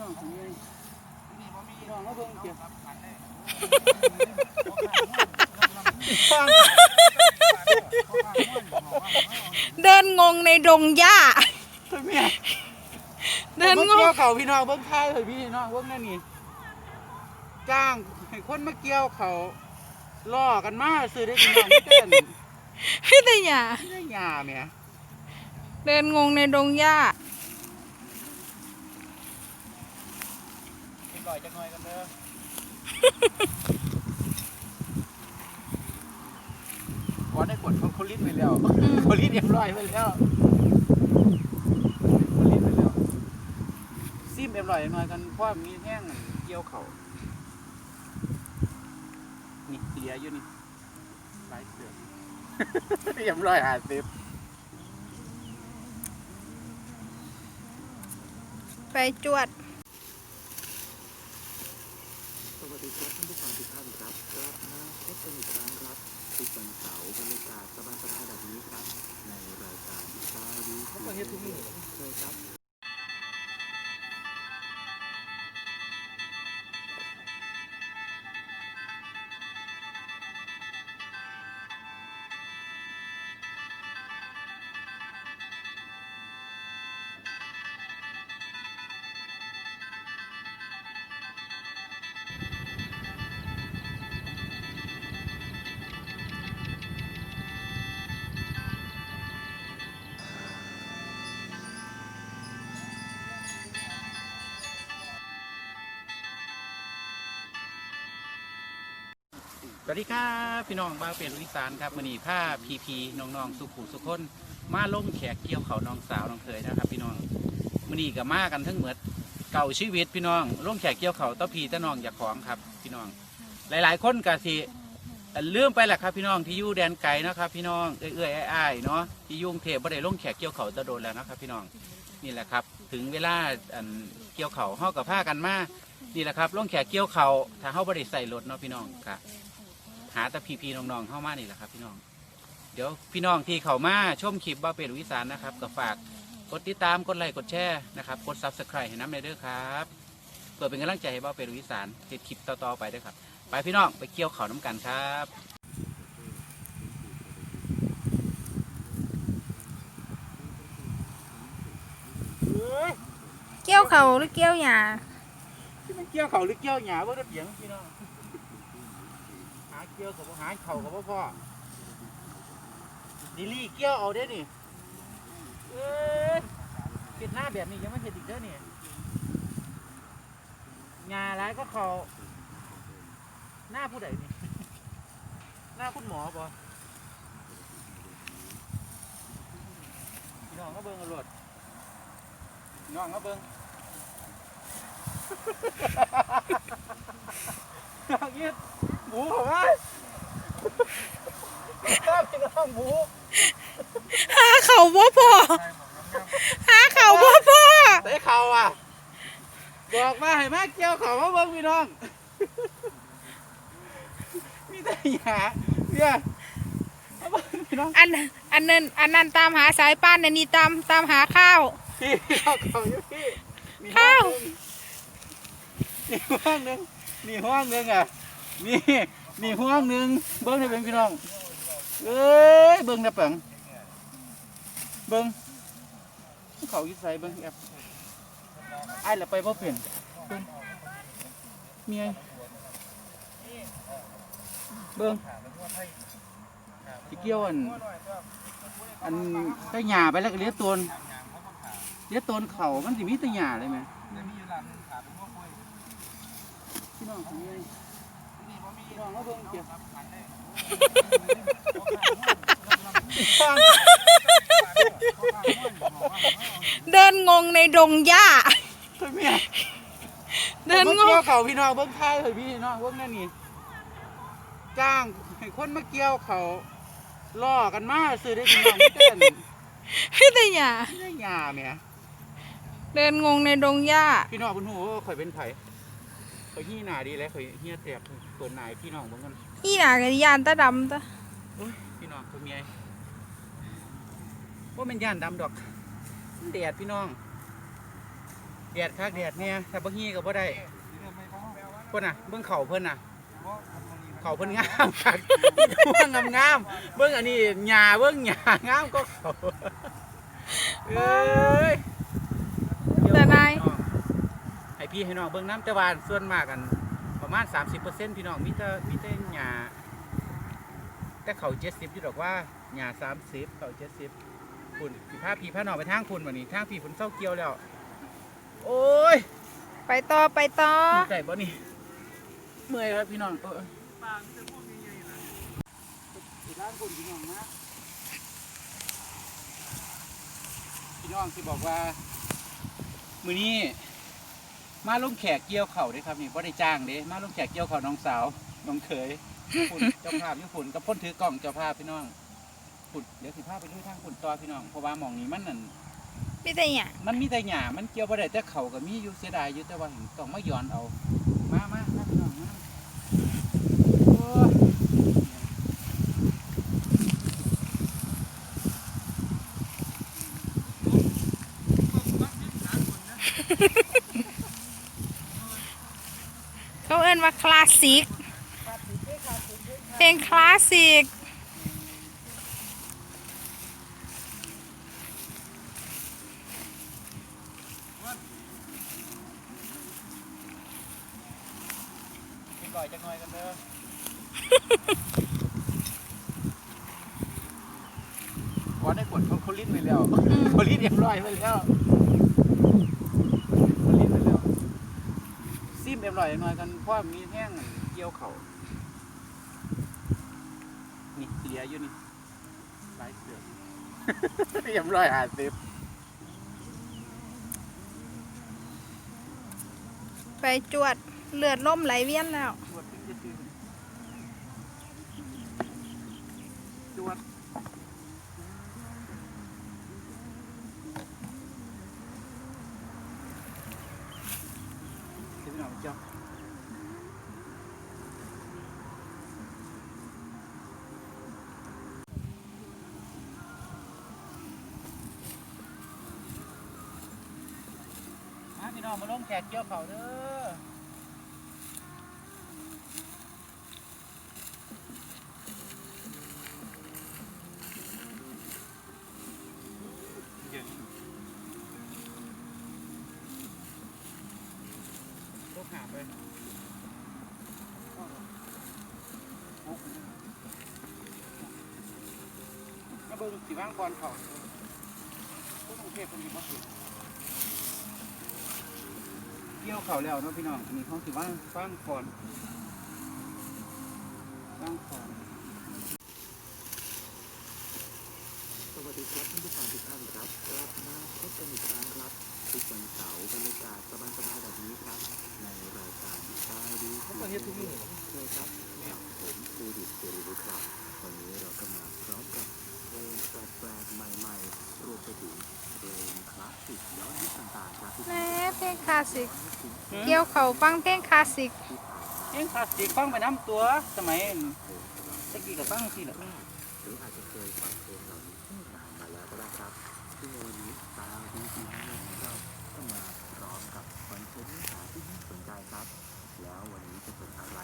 น้องของยายพี่น้องมาเบิ่งเกี่ยวเดินงงในดงหญ้าเมียเดินงงเขาพี่น้องเบิ่งค่ายเฮ้ยพี่น้องเบิ่งนั่นนี่จ้างให้คนมาเกี่ยวเขาล่อกันมาซื้อได้พี่น้องไม่เต้นพี่แต่หญ้าไม่ได้ยาเมียเดินงงในดงหญ้า กินบ่อยจังหน่อยกันเด้อขอได้กดเขาเขาลิ้นไปแล้วอืมเขาลิ้นเรียบร้อยไปแล้วเขาลิ้นไปแล้วซิมเรียบร้อยหน่อยกันเพราะว่ามีแห้งเกี่ยวเขานี่เสียอยู่นี่หลายเสือกเรียบร้อยหาสิบไปจวด ส วัสดีครับท่านผู้ฟังทุกท่านครับกลับมาพบกันอีกครั้งครับทุกวันเสาร์บรรยากาศสบายๆแบบนี้ครับ ในรายการตาดีเขาก็เฮ็ดทุกมือเลยครับ สวัสดีครับพี่น้องบ้าวเปลี่ยนลุยสานครับมือนีผ้าพีพีน้องๆสุขุสุขคนมาลงแขกเกี่ยวเขาน้องสาวน้องเคยนะครับ พี่น้องมือนีกับมากันทั้งเหมดเก่าชีวิตพี่น้องลงแขกเกี่ยวเขาต้อพีต้าน้องอยากของครับ พี่น้อง หลายๆ คนกะสิเลื่อมไปแหละครับ พี่น้องที่ยู่แดนไกลนะครับ พี่น้องเอื้อยๆอ้ายๆเนาะที่ยุ่งเทพบ่ได้ลงแขกเกี่ยวเขาตะโดนแล้วนะครับ พี่น้องนี่แหละครับ ถึงเวลาเกี่ยวเขาเฮากับผ้ากันมานี่แหละครับลงแขกเกี่ยวเขาถ้าเฮาบ่ได้ใส่รถเนาะพี่น้องครับ หาแต่พี่พี่ๆน้องๆเข้ามานี่แหละครับ พี่น้อง เดี๋ยวพี่น้องที่เข้ามาชมคลิปบ้าเป็นวิสานนะครับก็ฝากกดติดตามกดไลค์กดแชร์นะครับกดซับสไครต์ให้น้ำในเด้อครับเพื่อเป็นกำลังใจให้บ้าเป็นวิสานติดคลิปต่อๆไปด้วยครับ ไปพี่น้องไปเกี่ยวเขาน้ำกันครับ เกี่ยวเขาหรือเกี่ยวหญ้าที่มันเกี่ยวเขาหรือเกี่ยวหยาบ่ได้เบียงพี่น้องหา เกี่ยวกับหาเข่ากับพ่อดิลี่เกี่ยวเอาได้นี่เอ้ยเห็ดหน้าแบบนี้ยังไม่เห็ดอีกเด้อนี่งาร้ายก็เขาหน้าผู้ใดนี่ หน้าคุณหมอปะพี่น้องก็เบิ่งกรถพี่น้องก็เบิ่งอยากยิด หมูเหรอวะถ้าพี่น้องหมูหาเขาบ่พอหาเขาบ่พอใส่เข่าอะบอกมาให้มาเกี่ยวเข่ามาเบิ่งพี่น้อง มีแต่หยาเนี่ยมาเบิ่งพี่น้องอันอันนั้นอันนั้นตามหาสายป้านอันนี้ตามตามหาข้าว พี่เอาเข่าอยู่พี่มีข้าวห้องหนึงมีห้องหนึงอะ มีมีห้องหนึ่งเบิ่งให้เป็นพี่น้องเอ้ยเบิ่งนะเปังเบิ่งเขายู่ใส่เบิ่งแอบไอ้ายละไปบ่เปลี่ยนเบิ่งมียเบิ่งสิเกี่ยวอันอันต้หญ้าไปแล้วก็เลี้ยตนเลี้ยตนเขามันสิมีแต้หญ้าเลยไหมพี่น้องของนี่ น้องมาเบิ่งเกี่ยวเดินงงในดงหญ้าเฮ้ยเมียเดินงเกี่งยวเขาพี่น้องเบิ่งค่ายเฮ้ยพี่น้องเบิ่งนั่นนี่จ้างให้คนมาเกี่ยวเขาล่อกันมาซื้อได้พี่น้องไม่เต้นพี่แต่หญ้าไม่ได้หญ้าเมียเดินงงในดงหญ้า พี่น้องคุณหูว่าข่อยเป็นไผข่อยฮี้หน้าดีแล้วข่อยเฮี้ยแตก ตัวนายพี่น้องเบิ่งกันอีหน่ากับยานตาดำตาโอ้ยพี่น้องตัวเมียว่ามันย่านดำดอกมันแดดพี่น้องแดดคักแดดเนี่ยถ้าบ่ฮีก็บ่ได้เพิ่นน่ะเบิ่งเข่าเพิ่นน่ะเข่าเพิ่นงามคักเบิ่งงามๆเบิ่งอันนี้หญ้าเบิ่งหญ้างามก็เขาเอ้ยแต่นายให้พี่ให้น้องเบิ่งน้ำแต่ว่าส่วนมากกัน ประมาณ 30%พี่น้องมีแต่มีแต่หญ้าแต่เขา70อยู่ดอกว่าหญ้า30เขา70คุณสิพาพี่พาน้องไปทางคุณบัดนี้ทางพี่ฝนเศร้าเกี่ยวแล้ว โอ้ยไปต่อไปต่อใจบ่นี่เมื่อยครับพี่น้องเอออีกร้านคุณพี่น้องนะพี่น้องที่บอกว่า มือนี้ มาลงแขกเกี่ยวเข่าเด้ครับนี่บ่ได้จ้างเด้มาลงแขกเกี่ยวเข่าน้องสาวน้องเขยฝุ่นเจ้าภาพญี่ปุ่นกับพ่นถือกล่องเจ้าภาพพี่น้องฝุ่นเดี๋ยวสิพาไปดูทางฝุ่นต่อพี่น้องเพราะว่าหมองนี้มันนั่นพี่แต่หยังมันมีแต่หญ้ามันเกี่ยวบ่ได้แต่เขาก็มีอยู่เสียดายอยู่แต่ว่าต้องมาย้อนเอามามามาพี่น้องมาโอ้ย เขาเอิ้นว่าคลาสสิกเพลงคลาสสิกกินก่อยจักหน่อยกันเด้อขอได้กดเขาเขาลิ้นไปแล้วเขาลิ้นเรียบร้อยไปแล้วเขาลิ้นไปแล้วซิมเรียบร้อยหน่อยกันเพราะว่ามีแห้งเกี่ยวเขานี่เหลียอยู่นี่หลายเสือเรียบร้อยหาสิบไปจวดเลือดล่มไหลเวียนแล้วจวดขึ้นจะซื้อจวดเดี๋ยวพี่น้องเจ้ามาพี่ น้องมาลงแขกเกี่ยวเขาเด้อลูกหาไปมาเบิ่งสีว่างก่อนเขาผู้กรุงเทพคนอยู่บ่ผิด กี่ยวเขาแล้วเนาะพี่น้องมีห้องสีว่างฟังก่อนฟังก่อนสวัสดีครับท่านผู้ฟังทุกท่านครับกลับมาพบกันอีกครั้งครับทุกวันเสาร์บรรยากาศสบายๆแบบนี้ครับ ในรายการตาดีเขาประเทศทุกที่เคยครับผมคูดิตเจริญครับ วันนี้เราก็มาพร้อมกับเพลงแปลกๆใหม่ๆรวมไปถึง แหม่เพลงคลาสสิกให้คุณเกี่ยวเขาฟังเพลงคลาสสิกที่ผ่านมาเอ็งคลาสสิกฟังไปน้ำตัวสมัยตะกี้กับฟังสิแหละหรืออาจจะเคยฟังเพลงเหล่านี้นานมาแล้วก็ได้ครับซึ่งในวันนี้ตาดีดีของเราก็มาพร้อมกับคอนเทนต์เนื้อหาที่น่าสนใจครับแล้ววันนี้จะเป็นอะไร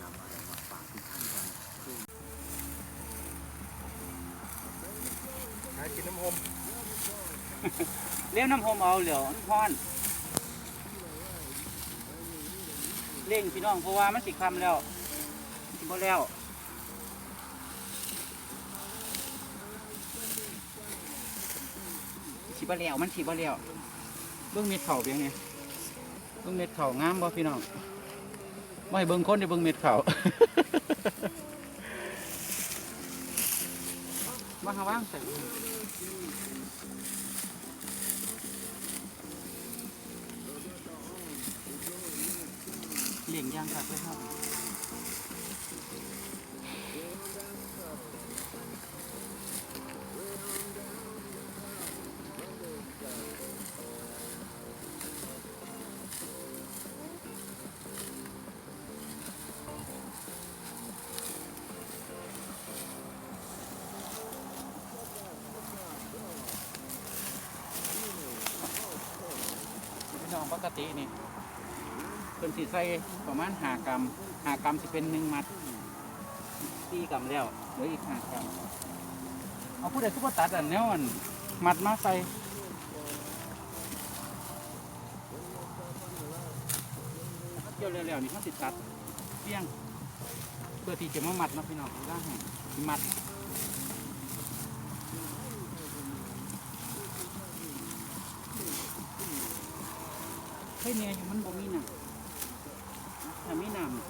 นำอะไรมาฝากทุกท่านกันช่วงหากินน้ำหอม เลี้ยวน้ำหอมเอาเหลียวอันพอนเร่งพี่น้องเพราะว่ามันสิคำแล้วสิบ่แล้วสิบ่แล้วมันสิบ่แล้วเบิ่งเม็ดเข่าเพียงไงเบิ่งเม็ดเข่างามบ่พี่น้องไม่เบิ่งคนเดี๋ยวเบิ่งเม็ดเข่ามาหาว่างใส่ ลี้ยงยางครับเพื่อนครับน้องปกตินี่ พิ่นสิใส่ประมาณหากรัมหากรัมสิเป็นหนึ่งมัดสี่กรัมแล้วเหลืออีกหากรัมเอาผู้ใดทุกตัดอันแนวอันมัดมาใส่เกี่ยวเร็วๆนี่เขาติดตัดเปี้ยงเพื่อที่จะมามัดเนาะพี่น้องล่างให้มัดเฮ้ยเนี่ยมันบ่มีน้ำถ้ามีน้ำเ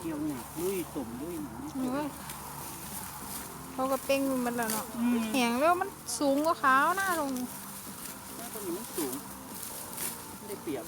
กี่ยวเนี่ยลุยตุ่มลุยหนังโอ้ยเขาก็เป้งมันแล้วเนาะอืมแหงแล้วมันสูงกว่าขาวหน้าลงแล้วตัวนี้มันสูงไม่ได้เปรียบ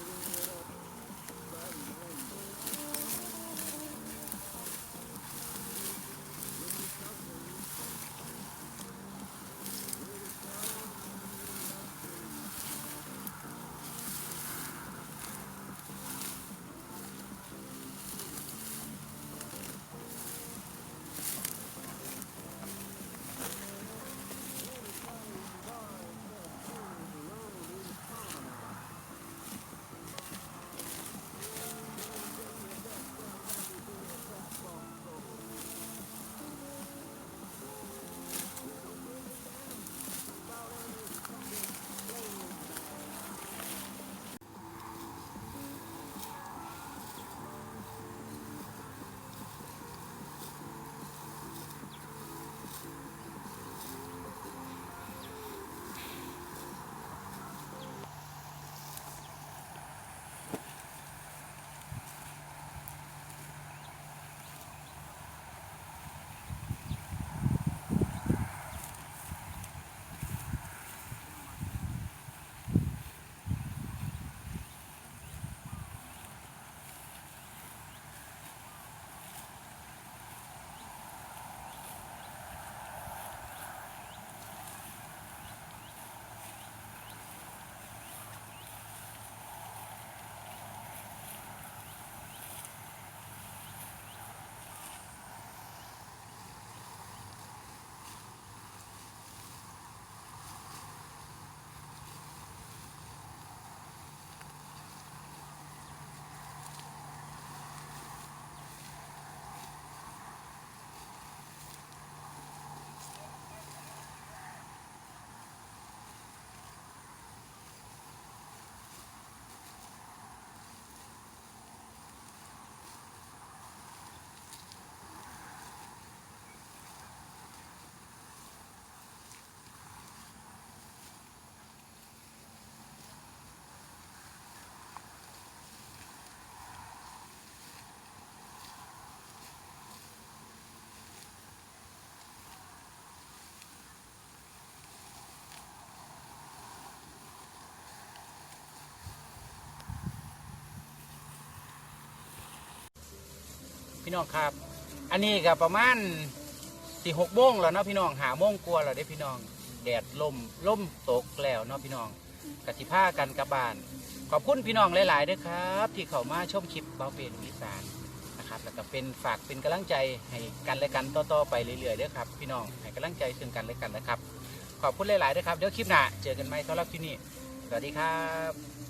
พี่น้องครับ อันนี้ก็ประมาณสี่หกโมงแล้วเนาะพี่น้องหาโมงกลัวแล้วเด้พี่น้องแดดลมล่มตกแล้วเนาะพี่น้องกสิผ้ากันกลับบาน ขอบคุณพี่น้องหลายๆด้วยครับ ที่เข้ามาชมคลิปเบาเป็นวิสานนะครับแล้วก็เป็นฝากเป็นกำลังใจให้กันและกันต่อๆไปเรื่อยๆด้วยครับพี่น้องให้กำลังใจซึ่งกันและกันนะครับ ขอบคุณหลายๆด้วยครับเดี๋ยวคลิปหน้าเจอกันใหม่สำหรับที่นี่สวัสดีครับ